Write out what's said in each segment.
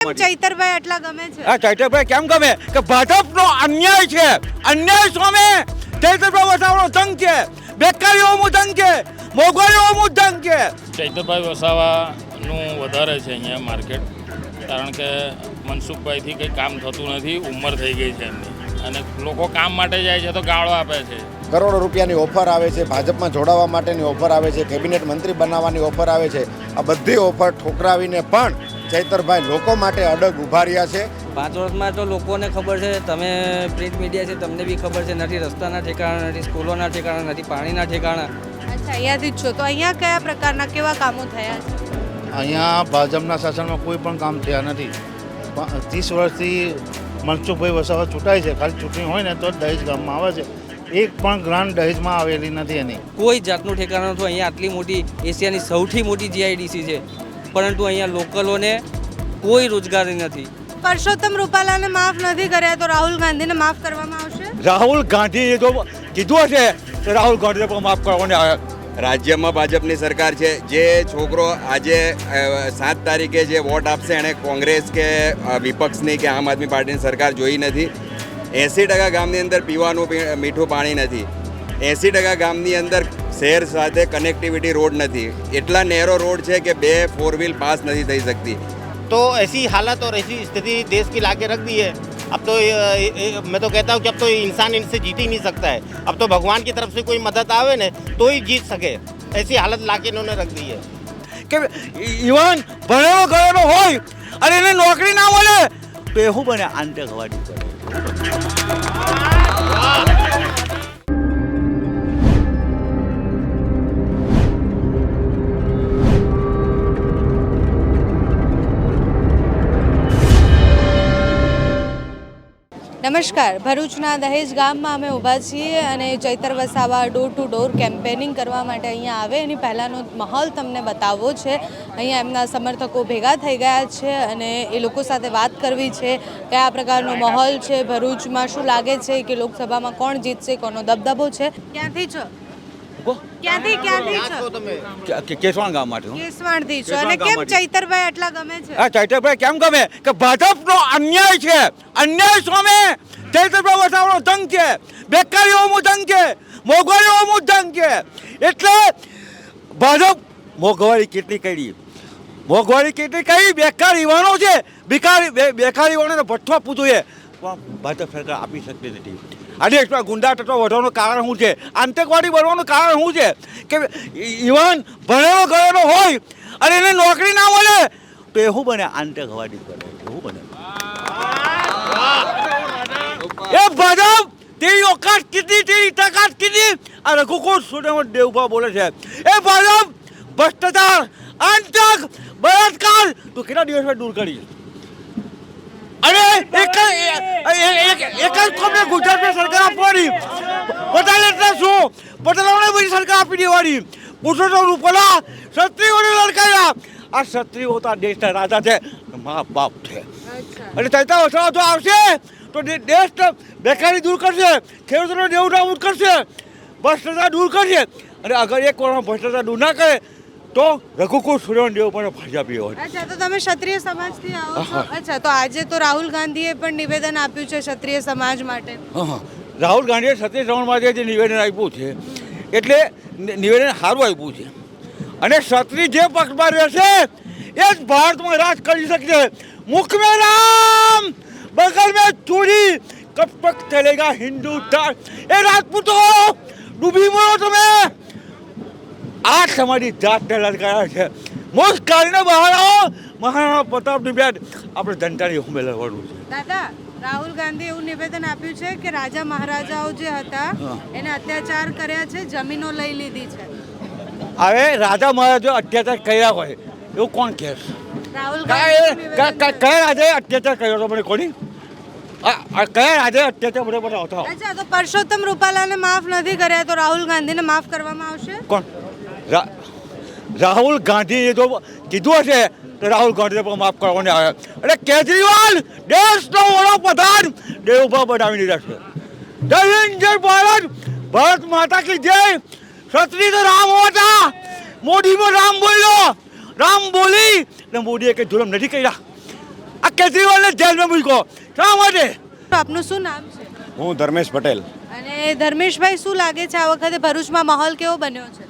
ચૈતરભાઈ આટલા ગમે છે? આ ચૈતરભાઈ કેમ ગમે? કે ભાજપનો અન્યાય છે. અન્યાય સામે ચૈતરભાઈ વસાવાનો તંગ છે. બેકારીઓનું તંગ છે. મોંઘવારીઓનું તંગ છે. ચૈતરભાઈ વસાવાનું વધારે છે અહીંયા માર્કેટ. કારણ કે મનસુખભાઈથી કંઈ કામ થતું નથી. ઉંમર થઈ ગઈ છે એમની. અને લોકો કામ માટે જાય છે તો ગાળો આપે છે. કરોડો રૂપિયાની ઓફર આવે છે ભાજપમાં જોડાવા માટેની ઓફર આવે છે કેબિનેટ મંત્રી બનાવવાની ઓફર આવે છે. આ બધી ઓફર ઠોકરાવીને પણ ચૈતરભાઈ લોકો માટે અડગ ઊભા રહ્યા છે. પાંચ વર્ષમાં તો લોકોને ખબર છે તમે પ્રિન્ટ મીડિયા છે તમને બી ખબર છે નથી રસ્તાના ઠેકાણા નથી સ્કૂલોના ઠેકાણા નથી પાણીના ઠેકાણા. અચ્છા અહીંયાથી જ છો. તો અહીંયા કયા પ્રકારના કેવા કામો થયા? છે અહીંયા ભાજપના શાસનમાં કોઈ પણ કામ થયા નથી. ત્રીસ વર્ષથી મનસુખભાઈ વસાવા ચૂંટાય છે ખાલી ચૂંટણી હોય ને તો જ દહેજ ગામમાં આવે છે. એક પણ ગ્રાન્ટ દહેજમાં આવેલી નથી એની. કોઈ જાતનું ઠેકાણું નથી. અહીંયા આટલી મોટી એશિયાની સૌથી મોટી જીઆઈડીસી છે. પરંતુ અહીંયા લોકલોને કોઈ રોજગારી નથી. પરસોત્તમ રૂપાલાને માફ નથી કર્યા તો રાહુલ ગાંધીને માફ કરવામાં આવશે? રાહુલ ગાંધીએ તો કીધું હશે તો રાહુલ ગાંધીને પણ માફ કરવાને આવે રાજ્યમાં ભાજપની સરકાર છે. જે છોકરો આજે સાત તારીખે જે વોટ આપશે એણે કોંગ્રેસ કે વિપક્ષની કે આમ આદમી પાર્ટીની સરકાર જોઈ નથી. એંસી ટકા ગામની અંદર પીવાનું પી- મીઠું પાણી નથી એંસી ટકા ગામની અંદર શહેર સાથે કનેક્ટિવિટી રોડ નથી એટલા નેરો રોડ છે કે બે ફોર વ્હીલ પાસ નથી થઈ શકતી तो ऐसी हालत और ऐसी स्थिति देश की लाके रख दी है अब तो ये- ये- मैं तो कहता हूँ कि अब तो इंसान इनसे जीत ही नहीं सकता है अब तो भगवान की तरफ से कोई मदद आवे ने तो ही जीत सके ऐसी हालत लाके इन्होंने रख दी है કે ઇવન ભણેલો ગયેલો હોય અને એને નોકરી ના મળે તો એ શું બને આતંકવાદી બને નમસ્કાર. ભરૂચના દહેજ ગામમાં અમે ઊભા છીએ અને Chaitar Vasava door to door campaigning કરવા માટે અહીંયા આવે. એની પહેલાંનો માહોલ તમને બતાવવો છે. અહીંયા એમના સમર્થકો ભેગા થઈ ગયા છે અને એ લોકો સાથે વાત કરવી છે કયા પ્રકારનો માહોલ છે ભરૂચમાં. શું લાગે છે કે લોકસભામાં કોણ જીતશે, કોનો દબદબો છે? ક્યાંથી છો? ક્યાંથી ક્યાંથી છો? કે- કે- કેસવાણ ગામમાંથી હું. કેસવાણથી છો. અને કેમ ચૈતરભાઈ આટલા ગમે છે? આ ચૈતરભાઈ કેમ ગમે? કે ભાજપનો અન્યાય છે. અન્યાય સામે ચૈતરભાઈ વસાવાનો જંગ છે. બેકારીઓનું જંગ છે. મોંઘવારીઓનું જંગ છે. એટલે ભાજપ મોંઘવારી કેટલી કરી? મોંઘવારી કેટલી કરી? બેકાર યુવાનો છે. બેકાર બેકાર યુવાનોને ભઠ્ઠો આપવું જોઈએ પણ ભાજપ સરકાર આપી શકતી નથી. દેશમાં ગુંડા તત્વ વધવાનું કારણ શું છે? આતંકવાદી બનવાનું કારણ શું છે? કે ઇવન ભણેલો ગયેલો હોય અને એને નોકરી ના મળે, તો એ શું બને? આતંકવાદી બને. શું બને? એ ભાજપ તેરી ઓકાત કીધી તેરી તાકાત કીધી. આ રઘુકુળ સુરેશ દેવભા બોલે છે. એ ભાજપ ભ્રષ્ટાચાર, આતંક, બળાત્કાર! તું કેટલા દિવસમાં દૂર કરી? અને એક એક એક જ તમને ગુજરાતમાં સરકાર આપવાની. પટેલ એટલે શું? પટેલોને બધી સરકાર આપી દેવાની. પુરુષોત્તમ રૂપલા ક્ષત્રિયોને લડકાયા. આ ક્ષત્રિયો તો દેશના રાજા છે. મા બાપ છે. અને ચૈતા વસાવા જો આવશે તો દેશ બેકારી દૂર કરશે ખેડૂતોને દેવું નાબૂદ કરશે ભ્રષ્ટાચાર દૂર કરશે. અને અગર એક કોણ ભ્રષ્ટાચાર દૂર ના કરે તો રઘુકુળ સૂર્યવન દેવ પણ ભાજપી હોય. અચ્છા તો તમે ક્ષત્રિય સમાજથી આવો છો? અચ્છા તો આજે તો રાહુલ ગાંધીએ પણ નિવેદન આપ્યું છે ક્ષત્રિય સમાજ માટે. હા. રાહુલ ગાંધીએ ક્ષત્રિય સમાજ માટે જે નિવેદન આપ્યું છે એટલે નિવેદન સારું આપ્યું છે. અને ક્ષત્રિય જે પક્ષમાં રહેશે એ જ ભારતમાં રાજ કરી શકશે. મુખ મે રામ બગલ મે ચોરી કબ તક ચલેગા હિન્દુસ્તાન એ રાજપૂતો ડૂબી મરો તમે. આ તમારી જાતને લટકાયા છે. મોસ્ટ કાઢીને બહાર આવો. મહારાણા પ્રતાપની બેટ આપણે જનતાની હુમે લડવાનું છે. દાદા રાહુલ ગાંધી એવું નિવેદન આપ્યું છે કે રાજા મહારાજાઓ જે હતા એને અત્યાચાર કર્યા છે જમીનો લઈ લીધી છે. હવે રાજા મહારાજો અત્યાચાર કર્યા હોય એવું કોણ કહે રાહુલ કયા રાજાએ અત્યાચાર કર્યો હતો મને કોની? કયા રાજાએ અત્યાચાર મને બતાવો પરસોત્તમ રૂપાલાને માફ નથી કર્યા તો રાહુલ ગાંધીને માફ કરવામાં આવશે? કોણ? રાહુલ ગાંધીએ જો કીધું હશે તો રાહુલ ગાંધીને પણ માફ કરવાને આવે. એટલે કેજરીવાલ દેશનો વડાપ્રધાન દેવભા બનાવી દીધા છે જય હિન્દ જય ભારત. ભારત માતા કી જય. ક્ષત્રિય તો રામ હતા મોદીમાં રામ બોલ્યો. રામ બોલી. ને મોદીએ કંઈ જુલમ નથી કર્યા. આ આ કેજરીવાલને જેલમાં મૂકો શા માટે? આપનું શું નામ છે? હું ધર્મેશ પટેલ. અને ધર્મેશભાઈ શું લાગે છે આ વખતે ભરૂચમાં માહોલ કેવો બન્યો છે?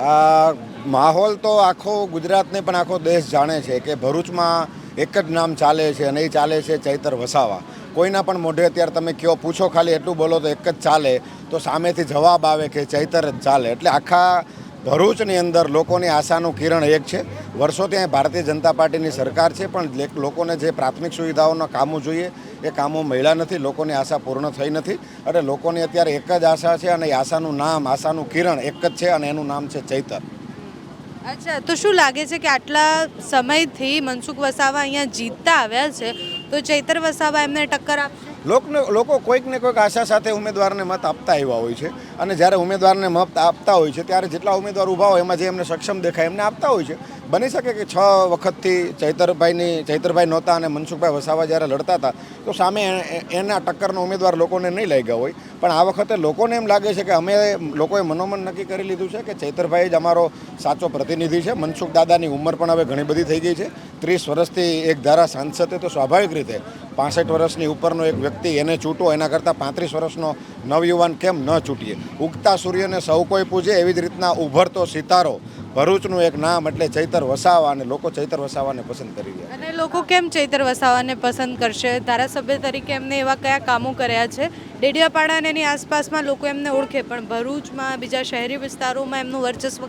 આ માહોલ તો આખો ગુજરાતને પણ આખો દેશ જાણે છે કે ભરૂચમાં એક જ નામ ચાલે છે અને એ ચાલે છે ચૈતર વસાવા. કોઈના પણ મોઢે અત્યારે તમે કયો પૂછો ખાલી એટલું બોલો તો એક જ ચાલે. તો સામેથી જવાબ આવે કે ચૈતર જ ચાલે. એટલે આખા ભરૂચની અંદર લોકોની આશાનું કિરણ એક છે. વર્ષોથી અહીં ભારતીય જનતા પાર્ટીની સરકાર છે, પણ લોકોને જે પ્રાથમિક સુવિધાઓના કામો જોઈએ, એ કામો મળ્યા નથી, લોકોની આશા પૂર્ણ થઈ નથી. અને લોકોની અત્યારે એક જ આશા છે અને એ આશાનું નામ, આશાનું કિરણ એક જ છે અને એનું નામ છે ચૈતર. અચ્છા, તો શું લાગે છે કે આટલા સમયથી મનસુખ વસાવા અહીંયા જીતતા આવ્યા છે? તો ચૈતર વસાવા એમને ટક્કર આપશે? લોકને લોકો કોઈક ને કોઈક આશા સાથે ઉમેદવારને મત આપતા આવ્યા હોય છે. અને જ્યારે ઉમેદવારને મત આપતા હોય છે, ત્યારે જેટલા ઉમેદવાર ઊભા હોય એમાં જે એમને સક્ષમ દેખાય, એમને આપતા હોય છે. બની શકે કે છ વખતથી ચૈતરભાઈની ચૈતરભાઈ નહોતા અને મનસુખભાઈ વસાવા જ્યારે લડતા હતા, તો સામે એના ટક્કરનો ઉમેદવાર લોકોને નહીં લાગ્યા હોય. પણ આ વખતે લોકોને એમ લાગે છે કે અમે લોકોએ મનોમન નક્કી કરી લીધું છે કે ચૈતરભાઈ જ અમારો સાચો પ્રતિનિધિ છે. મનસુખ દાદાની ઉંમર પણ હવે ઘણી બધી થઈ ગઈ છે. ત્રીસ વર્ષથી એક ધારા સાંસદ તો સ્વાભાવિક રીતે પાસઠ વર્ષની ઉપરનો એક વ્યક્તિ એને ચૂંટો એના કરતાં પાંત્રીસ વર્ષનો નવયુવાન કેમ ન છૂટીએ? ઉગતા સૂર્યને સૌ કોઈ પૂજે એવી જ રીતના ઉભરતો સિતારો ભરૂચનું એક નામ એટલે ચૈતર વસાવા અને લોકો ચૈતર વસાવાને પસંદ કરી રહ્યા અને લોકો કેમ ચૈતર વસાવાને પસંદ કરશે? ધારાસભ્ય તરીકે એમને એવા કયા કામો કર્યા છે? ડેડિયાપાડા અને એની આસપાસમાં લોકો એમને ઓળખે પણ ભરૂચમાં બીજા શહેરી વિસ્તારોમાં એમનું વર્ચસ્વ અ,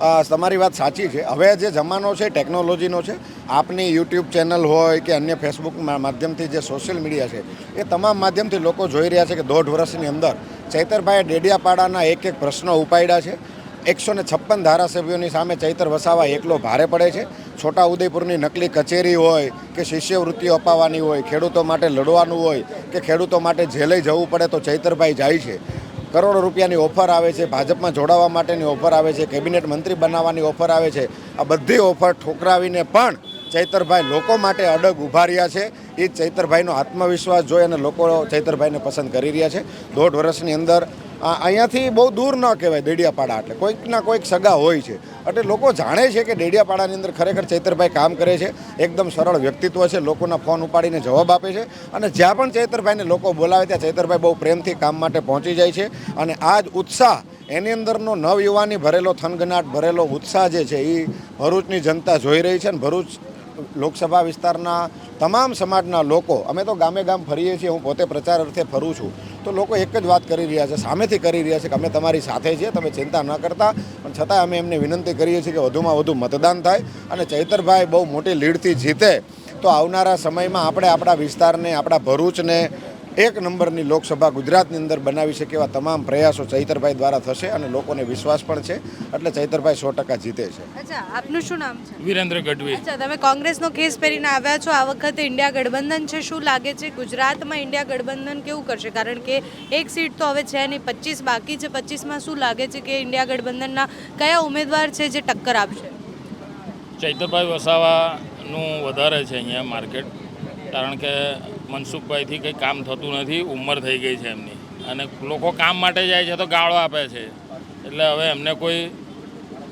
તમારી વાત સાચી છે. હવે જે જમાનો છે, ટેકનોલોજીનો છે, આપની યુટ્યુબ ચેનલ હોય કે અન્ય ફેસબુક માધ્યમથી જે સોશિયલ મીડિયા છે, એ તમામ માધ્યમથી લોકો જોઈ રહ્યા છે કે દોઢ વર્ષની અંદર ચૈતરભાઈએ ડેડિયાપાડાના એક એક પ્રશ્નો ઉપાડ્યા છે. એકસો ને છપ્પન ધારાસભ્યોની સામે ચૈતર વસાવા એકલો ભારે પડે છે. છોટા ઉદયપુરની નકલી કચેરી હોય કે શિષ્યવૃત્તિઓ અપાવવાની હોય, ખેડૂતો માટે લડવાનું હોય કે ખેડૂતો માટે જેલે જવું પડે તો ચૈતરભાઈ જાય છે. કરોડો રૂપિયાની ઓફર આવે છે, ભાજપમાં જોડાવા માટેની ઓફર આવે છે, કેબિનેટ મંત્રી બનાવવાની ઓફર આવે છે. આ બધી ઓફર ઠોકરાવીને પણ ચૈતરભાઈ લોકો માટે અડગ ઊભા રહ્યા છે. એ ચૈતરભાઈનો આત્મવિશ્વાસ જોઈ અને લોકો ચૈતરભાઈને પસંદ કરી રહ્યા છે. દોઢ વર્ષની અંદર અહીંયાથી બહુ દૂર ન કહેવાય દેડિયાપાડા એટલે. કોઈકના કોઈક સગા હોય છે. એટલે લોકો જાણે છે કે દેડિયાપાડાની અંદર ખરેખર ચૈતરભાઈ કામ કરે છે. એકદમ સરળ વ્યક્તિત્વ છે. લોકોના ફોન ઉપાડીને જવાબ આપે છે. અને જ્યાં પણ ચૈતરભાઈને લોકો બોલાવે ત્યાં ચૈતરભાઈ બહુ પ્રેમથી કામ માટે પહોંચી જાય છે. અને આ જ ઉત્સાહ, એની અંદરનો નવયુવાની ભરેલો થનગનાટ, ભરેલો ઉત્સાહ જે છે એ ભરૂચની જનતા જોઈ રહી છે. અને ભરૂચ લોકસભા વિસ્તારના તમામ સમાજના લોકો, અમે તો ગામે ગામ ફરીએ છીએ, હું પોતે પ્રચાર અર્થે ફરું છું, તો લોકો એક જ વાત કરી રહ્યા છે, સામેથી કરી રહ્યા છે કે અમે તમારી સાથે છીએ, તમે ચિંતા ન કરતા, પણ છતાં અમે એમને વિનંતી કરીએ છીએ કે વધુમાં વધુ મતદાન થાય અને ચૈતરભાઈ બહુ મોટી લીડથી જીતે. તો આવનારા સમયમાં આપણે આપણા વિસ્તારને, આપણા ભરૂચને એક નંબરની લોકસભા ગુજરાતની અંદર બનાવી શકે એવા તમામ પ્રયાસો ચૈતરભાઈ દ્વારા થશે અને લોકોને વિશ્વાસ પણ છે. એટલે ચૈતરભાઈ સો ટકા જીતે છે. અચ્છા આપનું શું નામ છે? વિરેન્દ્ર ગઢવી. અચ્છા તમે કોંગ્રેસનો કેસ પહેરીને આવ્યા છો. આ વખતે ઇન્ડિયા ગઠબંધન છે. શું લાગે છે ગુજરાતમાં ઇન્ડિયા ગઠબંધન કેવું કરશે? કારણ કે એક સીટ તો હવે છે નહીં પચીસ બાકી છે. પચીસમાં શું લાગે છે કે ઇન્ડિયા ગઠબંધનના કયા ઉમેદવાર છે જે ટક્કર આપશે? ચૈતરભાઈ વસાવાનું વધારે છે અહીંયા માર્કેટ. કારણ કે મનસુખભાઈથી કંઈ કામ થતું નથી ઉંમર થઈ ગઈ છે એમની. અને લોકો કામ માટે જાય છે તો ગાળો આપે છે. એટલે હવે એમને કોઈ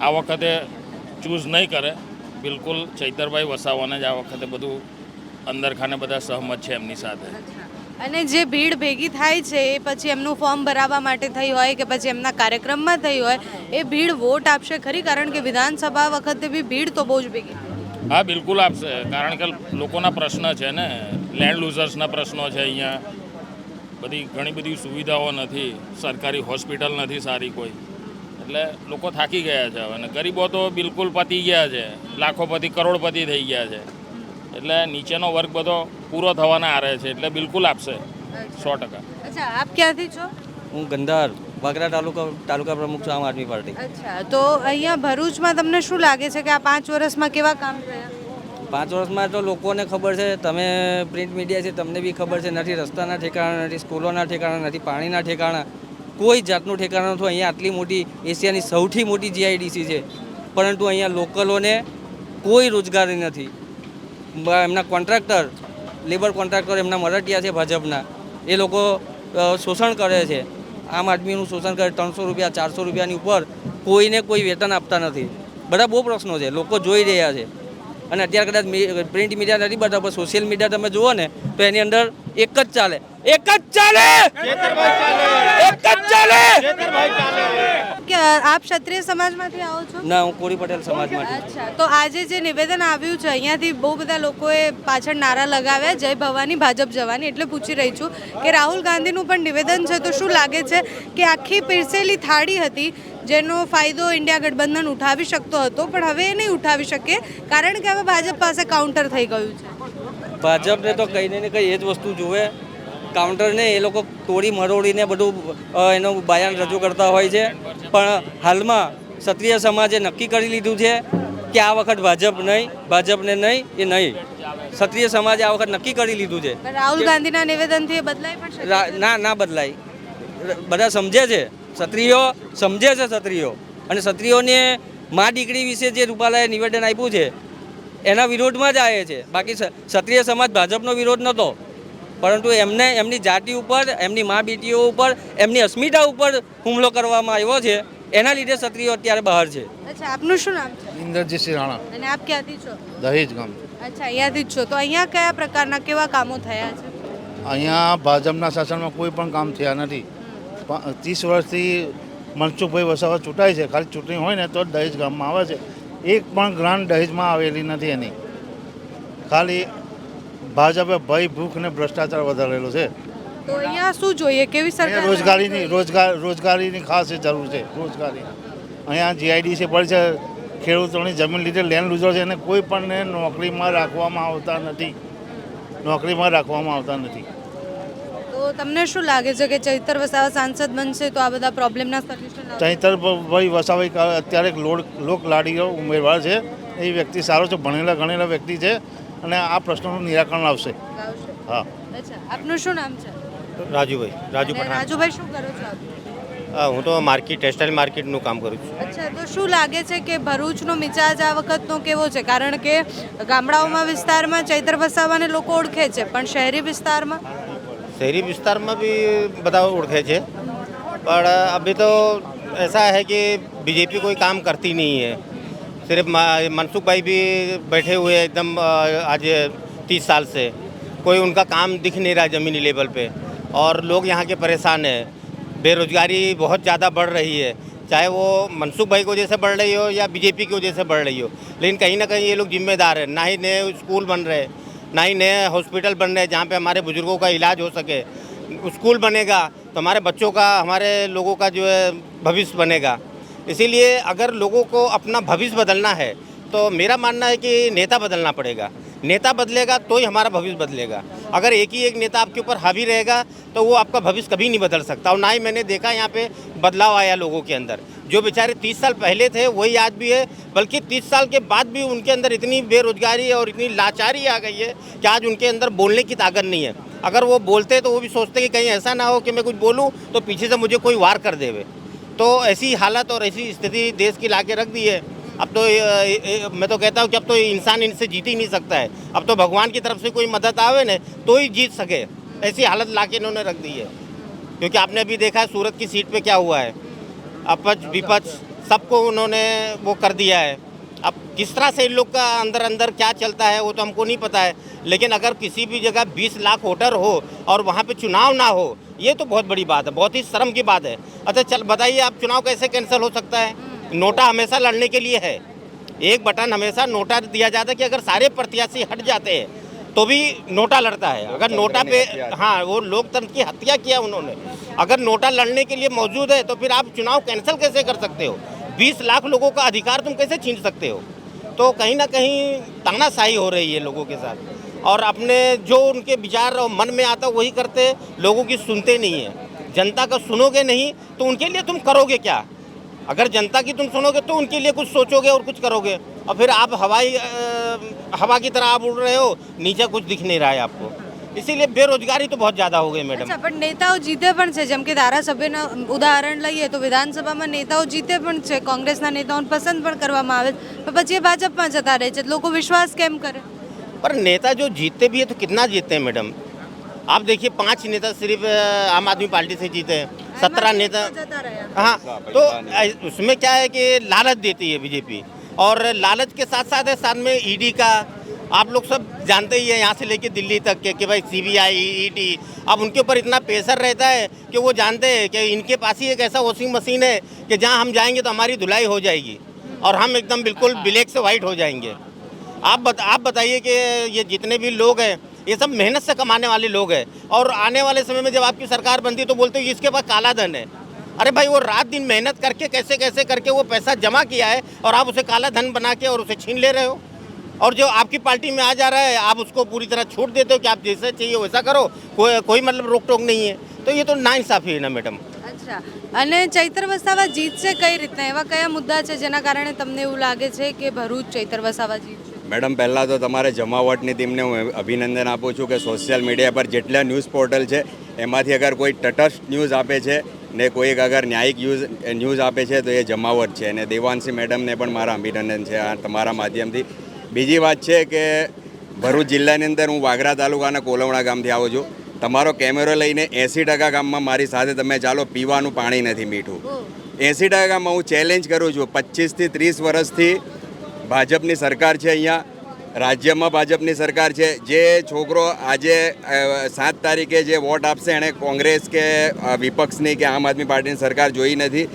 આ વખતે ચૂઝ નહીં કરે. બિલકુલ ચૈતરભાઈ વસાવાને જ આ વખતે બધું અંદરખાને બધા સહમત છે એમની સાથે. અને જે ભીડ ભેગી થાય છે એ પછી એમનું ફોર્મ ભરાવવા માટે થઈ હોય કે પછી એમના કાર્યક્રમમાં થઈ હોય એ ભીડ વોટ આપશે? ખરી કારણ કે વિધાનસભા વખતે બી ભીડ તો બહુ જ ભેગી. હા બિલકુલ આપશે. કારણ કે લોકોના પ્રશ્ન છે ને. લેન્ડ લૂઝર્સના પ્રશ્નો છે અહીંયા. બધી ઘણી બધી સુવિધાઓ નથી. સરકારી હોસ્પિટલ નથી સારી કોઈ. એટલે લોકો થાકી ગયા છે હવે. અને ગરીબો તો બિલકુલ પતી ગયા છે. લાખોપતિ કરોડપતિ થઈ ગયા છે. એટલે નીચેનો વર્ગ બધો પૂરો થવાના આરે છે. એટલે બિલકુલ આપશે. સો ટકા. અચ્છા આપ ક્યાંથી છો? હું ગંધાર વાગરા તાલુકા તાલુકા પ્રમુખ છું આમ આદમી પાર્ટી. અચ્છા તો અહીંયા ભરૂચમાં તમને શું લાગે છે કે આ પાંચ વર્ષમાં કેવા કામ થયા? પાંચ વર્ષમાં તો લોકોને ખબર છે, તમે પ્રિન્ટ મીડિયા છે, તમને બી ખબર છે, નથી રસ્તાના ઠેકાણા, નથી સ્કૂલોના ઠેકાણા, નથી પાણીના ઠેકાણા, કોઈ જાતનું ઠેકાણું નથી. અહીંયા આટલી મોટી એશિયાની સૌથી મોટી જીઆઈડીસી છે. પરંતુ અહીંયા લોકલોને કોઈ રોજગારી નથી. એમના કોન્ટ્રાક્ટર લેબર કોન્ટ્રાક્ટર એમના મરાઠિયા છે ભાજપના. એ લોકો શોષણ કરે છે. આમ આદમીનું શોષણ કરે, ત્રણસો રૂપિયા, ચારસો રૂપિયાની ઉપર કોઈને કોઈ વેતન આપતા નથી. બધા બહુ પ્રશ્નો છે. લોકો જોઈ રહ્યા છે. અને અત્યારે કદાચ પ્રિન્ટ મીડિયા નથી બતાવતા પણ સોશિયલ મીડિયા તમે જુઓ ને, તો એની અંદર એક જ ચાલે. એક જ ચાલે! એક જ ચાલે! કે આપ ક્ષત્રિય સમાજમાંથી આવો છો? ના હું કોરી પટેલ સમાજમાંથી. અચ્છા તો આજે જે નિવેદન આવ્યું છે અહીંયાથી બહુ બધા લોકોએ પાછળ નારા લગાવ્યા. જય ભવાની ભાજપ જવાની એટલે પૂછી રહી છું કે રાહુલ ગાંધીનું પણ નિવેદન છે તો શું લાગે છે કે આખી પીરસેલી થાળી હતી જેનો ફાયદો ઇન્ડિયા ગઠબંધન ઉઠાવી શકતો હતો પણ હવે એ નહીં ઉઠાવી શકે કારણ કે હવે ભાજપ પાસે કાઉન્ટર થઈ ગયું છે. ભાજપને તો કંઈ ને કંઈ એ જ વસ્તુ જુએ. કાઉન્ટરને એ લોકો તોડી મરોડીને બધું એનું બયાન રજૂ કરતા હોય છે. પણ હાલમાં ક્ષત્રિય સમાજે નક્કી કરી લીધું છે કે આ વખત ભાજપ નહીં ભાજપને નહીં એ નહીં. ક્ષત્રિય સમાજે આ વખત નક્કી કરી લીધું છે. રાહુલ ગાંધીના નિવેદનથી બદલાય પણ ના ના બદલાય. બધા સમજે છે. ક્ષત્રિયો સમજે છે ક્ષત્રિયો. અને ક્ષત્રિયોને મા દીકરી વિશે જે રૂપાલાએ નિવેદન આપ્યું છે એના વિરોધમાં જ આવે છે. બાકી ક્ષ- ક્ષત્રિય સમાજ ભાજપનો વિરોધ નહોતો પરંતુ એમને એમની જાતિ ઉપર એમની મા બેટીઓ ઉપર એમની અસ્મિતા ઉપર હુમલો કરવામાં આવ્યો છે. એના લીધે ક્ષત્રિયો અત્યારે બહાર છે. અચ્છા આપનું શું નામ છે? ઇન્દ્રજીતસિંહ રાણા. અને આપ ક્યાંથી છો? દહેજ ગામ. અચ્છા અહીંયાથી જ છો. તો અહીંયા કયા પ્રકારના કેવા કામો થયા છે? અહીંયા ભાજપના શાસનમાં કોઈ પણ કામ થયા નથી. ત્રીસ વર્ષથી મનસુખભાઈ વસાવા ચૂંટાય છે. ખાલી ચૂંટણી હોય ને તો જ દહેજ ગામમાં આવે છે. એક પણ ગ્રાન્ટ દહેજમાં આવેલી નથી એની. ખાલી ભાજપે ભય ભૂખ ને ભ્રષ્ટાચાર વધારેલો છે. તો અહીંયા શું જોઈએ? કેવી સરકાર રોજગારીની રોજગાર રોજગારીની ખાસ જરૂર છે રોજગારી. અહીંયા જીઆઈડીસી પડી છે ખેડૂતોની જમીન લીધે લેન્ડ લૂઝર છે અને કોઈ પણને નોકરીમાં રાખવામાં આવતા નથી. નોકરીમાં રાખવામાં આવતા નથી. તો તમને શું લાગે છે કે ચૈતર વસાવા સાંસદ બનશે તો આ બધા પ્રોબ્લેમના સોલ્યુશન ચૈતર ભાઈ કા- અત્યારે એક લોક લોક લાડીઓ ઉમેરવાર છે. એ વ્યક્તિ સારો છે ભણેલા ગણેલા વ્યક્તિ છે અને આ પ્રશ્નોનું નિરાકરણ આવશે આવશે હા. અચ્છા આપનું શું નામ છે? રાજુભાઈ રાજુ પઠાણ. રાજુભાઈ શું કરો છો આપ? હા, હું તો માર્કેટ ટેક્સટાઇલ માર્કેટનું કામ કરું છું. અચ્છા તો શું લાગે છે કે ભરૂચનો મિજાજ આ વખતનો કેવો છે? કારણ કે ગામડાઓમાં વિસ્તારમાં ચૈતર વસાવાને લોકો ઓળખે છે પણ શહેરી વિસ્તારમાં? शहरी विस्तार में भी बताओ उड़खे छे पर अभी तो ऐसा है कि बीजेपी कोई काम करती नहीं है। सिर्फ़ मनसुख भाई भी बैठे हुए हैं एकदम आज तीस साल से। कोई उनका काम दिख नहीं रहा ज़मीनी लेवल पे। और लोग यहाँ के परेशान हैं। बेरोजगारी बहुत ज़्यादा बढ़ रही है। चाहे वो मनसुख भाई की वजह से बढ़ रही हो या बीजेपी की वजह से बढ़ रही हो। लेकिन कहीं ना कहीं ये लोग जिम्मेदार हैं। ना ही नए स्कूल बन रहे। ना ही नए हॉस्पिटल बन रहे जहाँ पे हमारे बुज़ुर्गों का इलाज हो सके। स्कूल बनेगा तो हमारे बच्चों का, हमारे लोगों का जो है भविष्य बनेगा। इसीलिए अगर लोगों को अपना भविष्य बदलना है तो मेरा मानना है कि नेता बदलना पड़ेगा। नेता बदलेगा तो ही हमारा भविष्य बदलेगा। अगर एक ही एक नेता आपके ऊपर हावी रहेगा तो वो आपका भविष्य कभी नहीं बदल सकता। और ना ही मैंने देखा यहाँ पे बदलाव आया लोगों के अंदर। जो बेचारे तीस साल पहले थे, वही आज भी है, बल्कि तीस साल के बाद भी उनके अंदर इतनी बेरोजगारी और इतनी लाचारी आ गई है कि आज उनके अंदर बोलने की ताकत नहीं है। अगर वो बोलते तो वो भी सोचते कि कहीं ऐसा ना हो कि मैं कुछ बोलूँ तो पीछे से मुझे कोई वार कर देवे। तो ऐसी हालत और ऐसी स्थिति देश की लाके रख दी है। अब तो ये- ये- मैं तो कहता हूँ कि अब तो इंसान इनसे जीत ही नहीं सकता है। अब तो भगवान की तरफ़ से कोई मदद आवे ना तो ही जीत सके। ऐसी हालत लाके इन्होंने रख दी है। क्योंकि आपने अभी देखा है, सूरत की सीट पे क्या हुआ है। अपच विपक्ष सबको उन्होंने वो कर दिया है। अब किस तरह से इन लोग का अंदर अंदर क्या चलता है, वो तो हमको नहीं पता है। लेकिन अगर किसी भी जगह 20 लाख वोटर हो और वहाँ पे चुनाव ना हो, ये तो बहुत बड़ी बात है, बहुत ही शर्म की बात है। अच्छा चल, बताइए, आप चुनाव कैसे कैंसिल हो सकता है? नोटा हमेशा लड़ने के लिए है। एक बटन हमेशा नोटा दिया जाता है कि अगर सारे प्रत्याशी हट जाते हैं तो भी नोटा लड़ता है। अगर नोटा पे हाँ वो लोकतंत्र की हत्या किया उन्होंने। अगर नोटा लड़ने के लिए मौजूद है तो फिर आप चुनाव कैंसिल कैसे कर सकते हो? बीस लाख लोगों का अधिकार तुम कैसे छीन सकते हो? तो कहीं ना कहीं तानाशाही हो रही है लोगों के साथ। और अपने जो उनके विचार और मन में आता वही करते लोगों की सुनते नहीं है। जनता का सुनोगे नहीं तो उनके लिए तुम करोगे क्या? अगर जनता की तुम सुनोगे तो उनके लिए कुछ सोचोगे और कुछ करोगे। और फिर आप हवाई अ, हवा की तरह आप उड़ रहे हो नीचे कुछ दिख नहीं रहा है आपको इसीलिए बेरोजगारी तो बहुत ज़्यादा हो गई मैडम અચ્છા પણ નેતાઓ જીતે પણ છે જેમ કે ધારાસભ્યના ઉદાહરણ લઈએ તો વિધાનસભામાં નેતાઓ જીતે પણ છે કોંગ્રેસના નેતાઓને પસંદ પણ કરવામાં આવે છે પણ પછી એ ભાજપમાં જતા રહે છે તો લોકો વિશ્વાસ કેમ કરે पर नेता जो जीतते भी है तो कितना जीतते हैं मैडम आप देखिए पांच नेता सिर्फ अ, आम आदमी पार्टी से जीते हैं सत्रह नेता જતા રહ્યા हाँ तो ऐ- उसमें क्या है कि लालच देती है बीजेपी और लालच के साथ साथ है साथ में ईडी का आप लोग सब जानते ही हैं यहाँ से लेके दिल्ली तक के कि भाई सीबीआई ईडी अब उनके ऊपर इतना प्रेशर रहता है कि वो जानते हैं कि इनके पास ही एक ऐसा वॉशिंग मशीन है कि जहाँ हम जाएँगे तो हमारी धुलाई हो जाएगी और हम एकदम बिल्कुल ब्लैक से वाइट हो जाएँगे। आप बत, आप बताइए कि ये जितने भी लोग हैं ये सब मेहनत से कमाने वाले लोग हैं और आने वाले समय में जब आपकी सरकार बनती है तो बोलते हैं इसके पास काला धन है। अरे भाई वो रात दिन मेहनत करके कैसे कैसे करके वो पैसा जमा किया है और आप उसे काला धन बना के और उसे छीन ले रहे हो और जो आपकी पार्टी में आ जा रहा है आप उसको पूरी तरह छूट देते हो कि आप जैसा चाहिए वैसा करो कोई कोई मतलब रोक टोक नहीं है तो ये तो नाइंसाफ़ी है ना मैडम અચ્છા અને ચૈતર વસાવા જીતશે કઈ રીતના એવા કયા મુદ્દા છે જેના કારણે તમને એવું લાગે છે કે ભરૂચ ચૈતર વસાવા જીતશે મેડમ પહેલાં તો તમારે જમાવટની ટીમને હું અભિનંદન આપું છું કે સોશિયલ મીડિયા પર જેટલા ન્યૂઝ પોર્ટલ છે એમાંથી અગર કોઈ તટસ્થ ન્યૂઝ આપે છે ને કોઈક અગર ન્યાયિક ન્યૂઝ ન્યૂઝ આપે છે તો એ જમાવટ છે. અને દેવાંશી મેડમને પણ મારા અભિનંદન છે આ તમારા માધ્યમથી. બીજી વાત છે કે ભરૂચ જિલ્લાની અંદર હું વાગરા તાલુકાના કોલવણા ગામથી આવું છું. તમારો કેમેરો લઈને એંસી ટકા ગામમાં મારી સાથે તમે ચાલો, પીવાનું પાણી નથી મીઠું. એંસી ટકા ગામમાં હું ચેલેન્જ કરું છું. પચીસથી ત્રીસ વર્ષથી ભાજપની સરકાર છે અહીંયા. રાજ્યમાં ભાજપની સરકાર છે. જે છોકરો આજે સાત તારીખે જે વોટ આપશે, એણે કોંગ્રેસ કે વિપક્ષની કે આમ આદમી પાર્ટીની સરકાર જોઈ નથી.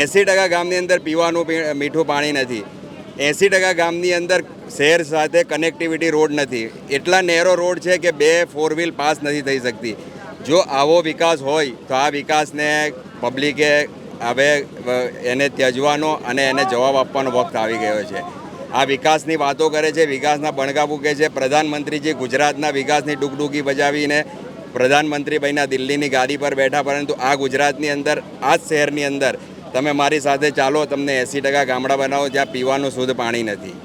એંસી ટકા ગામની અંદર પીવાનું મીઠું પાણી નથી. એંસી ટકા ગામની અંદર શહેર સાથે કનેક્ટિવિટી રોડ નથી. એટલા નેરો રોડ છે કે બે ફોર વ્હીલ પાસ નથી થઈ શકતી. જો આવો વિકાસ હોય, તો આ વિકાસને પબ્લિકે હવે એને ત્યજવાનો અને એને જવાબ આપવાનો વખત આવી ગયો છે. આ વિકાસની વાતો કરે છે, વિકાસના બણગા ફૂકે છે. પ્રધાનમંત્રીજી ગુજરાતના વિકાસની ડૂગડૂગી બજાવીને પ્રધાનમંત્રી બન્યા દિલ્હીની ગાડી પર બેઠા, પરંતુ આ ગુજરાતની અંદર, આ જ શહેરની અંદર તમે મારી સાથે ચાલો, તમને એંસી ટકા ગામડા બનાવો, જ્યાં પીવાનું શુદ્ધ પાણી નથી.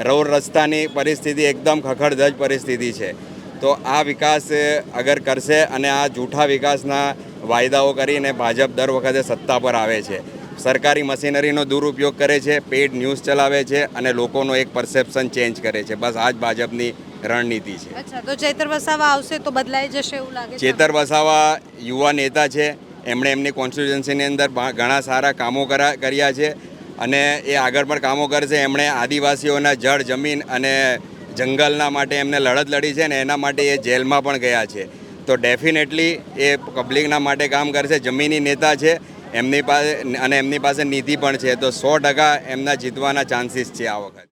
રોડ રસ્તાની પરિસ્થિતિ એકદમ ખખડધજ પરિસ્થિતિ છે. તો આ વિકાસ અગર કરશે અને આ જૂઠા વિકાસના વાયદાઓ કરીને ભાજપ દર વખતે સત્તા પર આવે છે. સરકારી મશીનરીનો દુરુપયોગ કરે છે પેડ ન્યૂઝ ચલાવે છે અને લોકોનો એક પરસેપ્શન ચેન્જ કરે છે. બસ આ જ ભાજપની રણનીતિ છે. અચ્છા તો ચેતર વસાવા આવશે તો બદલાઈ જશે એવું લાગે છે? ચેતર વસાવા યુવા નેતા છે. એમણે એમની કોન્સ્ટિટ્યુન્સીની અંદર ઘણા સારા કામો કરા કર્યા છે અને એ આગળ પણ કામો કરશે. એમણે આદિવાસીઓના જળ જમીન અને જંગલના માટે એમને લડત લડી છે ને એના માટે એ જેલમાં પણ ગયા છે. તો ડેફિનેટલી એ પબ્લિકના માટે કામ કરશે. જમીની નેતા છે. એમની પાસે અને એમની પાસે નીતિ પણ છે, તો સો ટકા એમના જીતવાના ચાન્સીસ છે આ વખત.